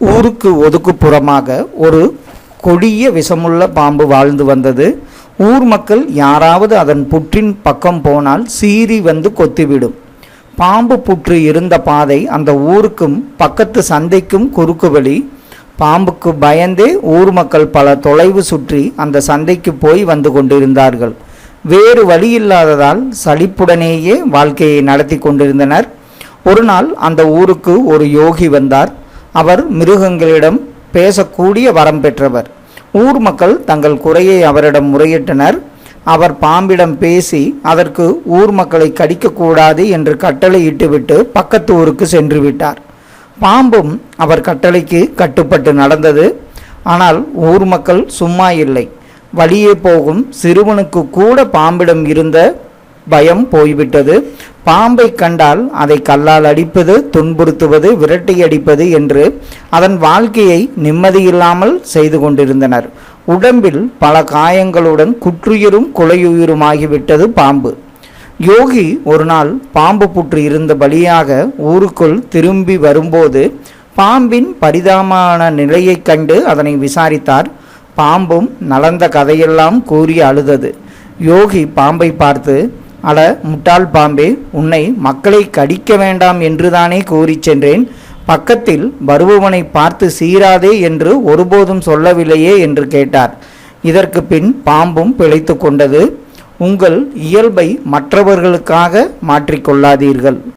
ஊருக்கு ஒதுக்குப்புறமாக ஒரு கொடிய விஷமுள்ள பாம்பு வாழ்ந்து வந்தது. ஊர் மக்கள் யாராவது அதன் புற்றின் பக்கம் போனால் சீறி வந்து கொத்திவிடும். பாம்பு புற்று இருந்த பாதை அந்த ஊருக்கும் பக்கத்து சந்தைக்கும் குறுக்கு வழி பாம்புக்கு பயந்தே ஊர் மக்கள் பல தொலைவு சுற்றி அந்த சந்தைக்கு போய் வந்து கொண்டிருந்தார்கள். வேறு வழி இல்லாததால் சலிப்புடனேயே வாழ்க்கையை நடத்தி கொண்டிருந்தனர். ஒரு நாள் அந்த ஊருக்கு ஒரு யோகி வந்தார். அவர் மிருகங்களிடம் பேசக்கூடிய வரம் பெற்றவர். ஊர் மக்கள் தங்கள் குறையை அவரிடம் முறையிட்டனர். அவர் பாம்பிடம் பேசி அதற்கு ஊர் மக்களை கடிக்கக்கூடாது என்று கட்டளையிட்டுவிட்டு பக்கத்து ஊருக்கு சென்று விட்டார். பாம்பும் அவர் கட்டளைக்கு கட்டுப்பட்டு நடந்தது. ஆனால் ஊர் மக்கள் சும்மா இல்லை. வழியே போகும் சிறுவனுக்கு கூட பாம்பிடம் இருந்த பயம் போய்விட்டது. பாம்பை கண்டால் அதை கல்லால் அடிப்பது துன்புறுத்துவது விரட்டி அடிப்பது என்று அதன் வாழ்க்கையை நிம்மதியில்லாமல் செய்து கொண்டிருந்தனர். உடம்பில் பல காயங்களுடன் குற்றுயிரும் குலையுயிருமாகிவிட்டது பாம்பு. யோகி ஒரு நாள் பாம்பு புற்று இருந்த பலியாக ஊருக்குள் திரும்பி வரும்போது பாம்பின் பரிதாமான நிலையைக் கண்டு அதனை விசாரித்தார். பாம்பும் நலந்த கதையெல்லாம் கூறி அழுதது. யோகி பாம்பை பார்த்து அட முட்டாள் பாம்பே உன்னை மக்களை கடிக்க வேண்டாம் என்றுதானே கூறிச் சென்றேன். பக்கத்தில் வருபவனை பார்த்து சீராதே என்று ஒருபோதும் சொல்லவில்லையே என்று கேட்டார். இதற்கு பின் பாம்பும் பிழைத்து கொண்டது. உங்கள் இயல்பை மற்றவர்களுக்காக மாற்றிக்கொள்ளாதீர்கள்